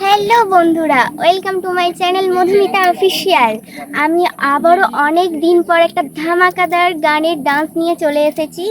Hello বন্ধুরা, welcome to my channel Madhumita official. আমি আবারও অনেক দিন পর একটা ধামাকাদার গানের ডান্স নিয়ে চলে এসেছি।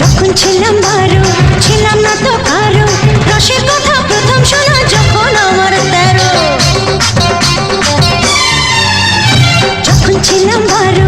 যখন ছিলাম বারো, ছিলাম না তো কারও। রসের কথা প্রথম শোনা যখন আমার তেরো। যখন ছিলাম বারো